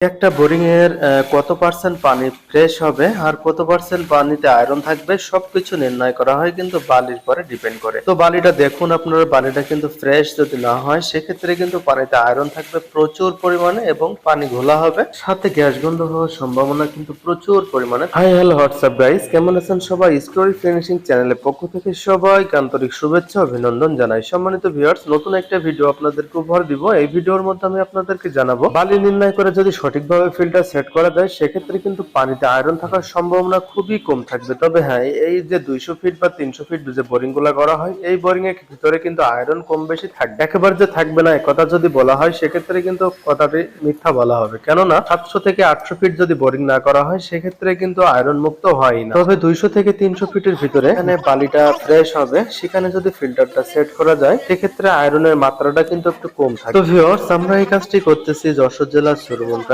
একটা বোরিং এর কত পার্সেন্ট পানি ফ্রেশ হবে আর কত পার্সেন্ট পানিতে আয়রন থাকবে, সবকিছু নির্ণয় করা হয় কিন্তু বালির পরে ডিপেন্ড করে। তো বালিটা দেখুন আপনার, বালিটা কিন্তু ফ্রেশ যদি না হয়, সেক্ষেত্রে কিন্তু পানিতে আয়রন থাকবে প্রচুর পরিমাণে এবং পানি ঘোলা হবে। সাথে গ্যাস গন্ধ হওয়ার সম্ভাবনা কিন্তু প্রচুর পরিমাণে। হাই, হ্যালো, হোয়াটসঅ্যাপ গাইস, কেমন আছেন সবাই? স্টোরি ফিনিশিং চ্যানেলের পক্ষ থেকে সবাই আন্তরিক শুভেচ্ছা, অভিনন্দন জানাই। সম্মানিত ভিউয়ার্স, নতুন একটা ভিডিও আপনাদেরকে উপহার দিব। এই ভিডিওর মধ্যে আমি আপনাদেরকে জানাব, বালি নির্ণয় করে যদি সঠিকভাবে ফিল্টার সেট করা যায়, সেক্ষেত্রে কিন্তু পানিতে আয়রন থাকার সম্ভাবনা খুবই কম থাকবে। তবে হ্যাঁ এই যে দুইশো ফিট বা তিনশো ফিট যে বোরিংগুলা করা হয়, এই বোরিং এর ভিতরে কিন্তু আয়রন কম বেশি থাকবে একেবারে যে থাকবে না কথা যদি বলা হয়, সেক্ষেত্রে কিন্তু কথাটি মিথ্যা বলা হবে। কেননা সাতশো থেকে আটশো ফিট যদি বোরিং না করা হয়, সেক্ষেত্রে কিন্তু আয়রন মুক্ত হয় না। তবে দুইশো থেকে তিনশো ফিটের ভিতরে এখানে বালিটা ফ্রেশ হবে, সেখানে যদি ফিল্টারটা সেট করা যায়, সেক্ষেত্রে আয়রনের মাত্রাটা কিন্তু একটু কম থাকে। তো ভিউয়ার্স আমরা এই কাজটি করতেছি যশোর জেলার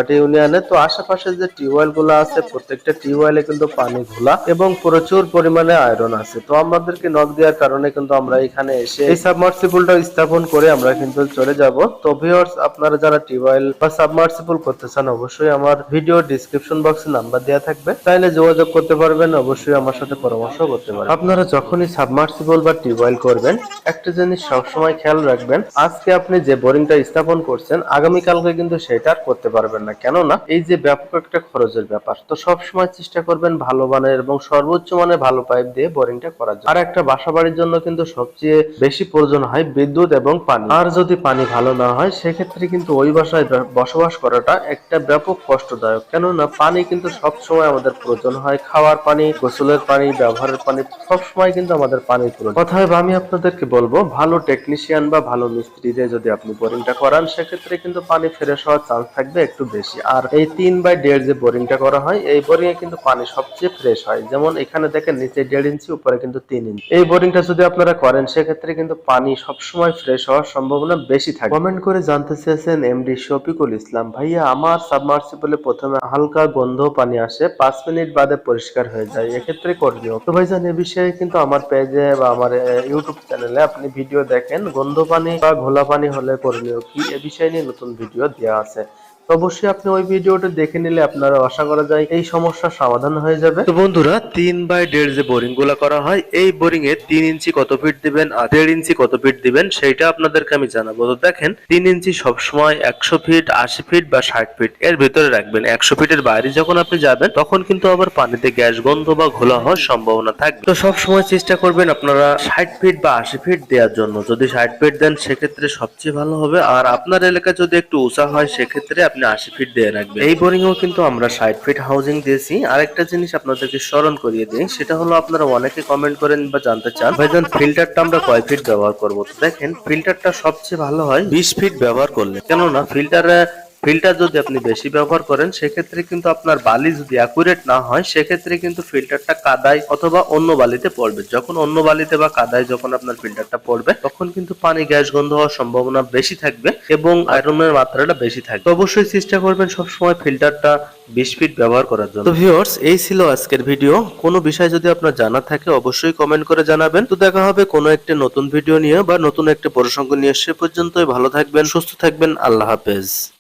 সুরমনকাটি ইউনিয়নে তো আশেপাশে যে টিউবওয়েলগুলো আছে, প্রত্যেকটা টিউবওয়েলে কিন্তু পানি ঘোলা এবং প্রচুর পরিমাণে আয়রন আছে। তো আমাদেরকে নক দেওয়ার কারণে কিন্তু আমরা এখানে এসে এই সাবমার্সিবলটা স্থাপন করে আমরা কিন্তু চলে যাব। তো ভিউয়ার্স আপনারা যারা টিউবওয়েল বা সাবমার্সিবল করতে চান, অবশ্যই আমার ভিডিও ডিসক্রিপশন বক্সে নাম্বার দেওয়া থাকবে। চাইলে যোগাযোগ করতে পারবেন, অবশ্যই আমার সাথে পরামর্শ করতে পারবেন। আপনারা যখনই সাবমার্সিবল বা টিউবওয়েল করবেন, একটা জিনিস সবসময় খেয়াল রাখবেন, আজকে আপনি যে বোরিংটা স্থাপন করছেন, আগামীকালকে কিন্তু সেটা করতে পারবেন না। কেননা, এই যে ব্যাপক একটা খরচের ব্যাপার, তো সব সময় চেষ্টা করবেন ভালো মানের এবং সর্বোচ্চ মানের ভালো পাইপ দিয়ে বোরিংটা করার জন্য। আর একটা বাসা বাড়ির জন্য কিন্তু সবচেয়ে বেশি প্রয়োজন হয় বিদ্যুৎ এবং পানি। আর যদি পানি ভালো না হয়, সেক্ষেত্রে কিন্তু ওই বাসায় বসবাস করাটা একটা ব্যাপক কষ্টদায়ক। কেননা, পানি কিন্তু সব সময় আমাদের প্রয়োজন হয়। খাওয়ার পানি, গোসলের পানি, ব্যবহারের পানি সব সময় কিন্তু আমাদের পানির প্রয়োজন। অতএব আমি আপনাদেরকে বলব, ভালো টেকনিশিয়ান বা ভালো মিস্ত্রি দিয়ে যদি আপনি বোরিংটা করান, সেক্ষেত্রে কিন্তু পানি ফ্রেশ হওয়ার চান্স থাকবে একটু বেশি। আর এই তিন বাই দেড় যে বোরিংটা করা হয়, এই বোরিং এ কিন্তু পানি সবচেয়ে ফ্রেশ হয়। যেমন এখানে দেখেন নিচে দেড় ইঞ্চি, উপরে কিন্তু তিন ইঞ্চি। এই বোরিংটা যদি আপনারা করেন, সেক্ষেত্রে কিন্তু পানি সবসময় ফ্রেশ হওয়ার সম্ভাবনা বেশি থাকে। কমেন্ট করে জানতে চেয়েছেন এমডি শফিকুল ইসলাম। ভাইয়া, আমার সাবমার্সিবলে প্রথমে হালকা গন্ধ পানি আসে, পাঁচ মিনিট বাদে পরিষ্কার হয়ে যায়। এক্ষেত্রে করণীয় তো ভাইজান, এ বিষয়ে কিন্তু আমার পেজে বা আমার ইউটিউব চ্যানেলে আপনি ভিডিও দেখেন। গন্ধ পানি বা ঘোলা পানি হলে করণীয় কি? এ বিষয় নিয়ে নতুন ভিডিও দেওয়া আছে। অবশ্যই আপনি ওই ভিডিওটা দেখে নিলে আপনারা আশা করা যায় এই সমস্যার সমাধান হয়ে যাবে। তো বন্ধুরা, তিন বাই দেড় যে বোরিংগুলা করা হয়, এই বোরিং এ তিন ইঞ্চি কত ফিট দিবেন আর দেড় ইঞ্চি কত ফিট দিবেন সেটা আপনাদেরকে আমি জানাব। তো দেখেন, তিন ইঞ্চি সবসময় একশো ফিট, আশি ফিট বা ষাট ফিট এর ভিতরে রাখবেন। একশো ফিটের বাইরে যখন আপনি যাবেন, তখন কিন্তু আবার পানিতে গ্যাস গন্ধ বা ঘোলা হওয়ার সম্ভাবনা থাকবে। তো সব সময় চেষ্টা করবেন আপনারা ষাট ফিট বা আশি ফিট দেওয়ার জন্য। যদি ষাট ফিট দেন, সেক্ষেত্রে সবচেয়ে ভালো হবে। আর আপনার এলাকা যদি একটু উঁচা হয়, সেক্ষেত্রে আপনি আশি ফিট দিয়ে রাখবেন এই বোরিং এও কিন্তু আমরা ষাট ফিট হাউজিং দিয়েছি। আরেকটা জিনিস আপনাদেরকে স্মরণ করিয়ে দিই, সেটা হলো আপনারা অনেকে কমেন্ট করেন বা জানতে চান ভাইজান ফিল্টারটা আমরা কয় ফিট ব্যবহার করব? তো দেখেন ফিল্টারটা সবচেয়ে ভালো হয় বিশ ফিট ব্যবহার করলে। কেননা ফিল্টারে ফিল্টার যদি আপনি বেশি ব্যবহার করেন, সেক্ষেত্রে কিন্তু আপনার বালি যদি অ্যাকুরেট না হয়, সেক্ষেত্রে কিন্তু ফিল্টারটা কাদায় অথবা অন্য বালিতে পড়বে। যখন অন্য বালিতে বা কাদায় যখন আপনার ফিল্টারটা পড়বে, তখন কিন্তু পানি গ্যাস গন্ধ হওয়ার সম্ভাবনা বেশি থাকবে এবং আয়রনের মাত্রাটা বেশি থাকবে। অবশ্যই চেষ্টা করবেন সবসময় ফিল্টারটা বিশ ফিট ব্যবহার করার জন্য। তো ভিউয়ার্স এই ছিল আজকের ভিডিও কোনো বিষয় যদি আপনার জানা থাকে, অবশ্যই কমেন্ট করে জানাবেন। তো দেখা হবে কোনো একটা নতুন ভিডিও নিয়ে বা নতুন একটা প্রসঙ্গ নিয়ে। সে পর্যন্তই ভালো থাকবেন, সুস্থ থাকবেন। আল্লাহ হাফেজ।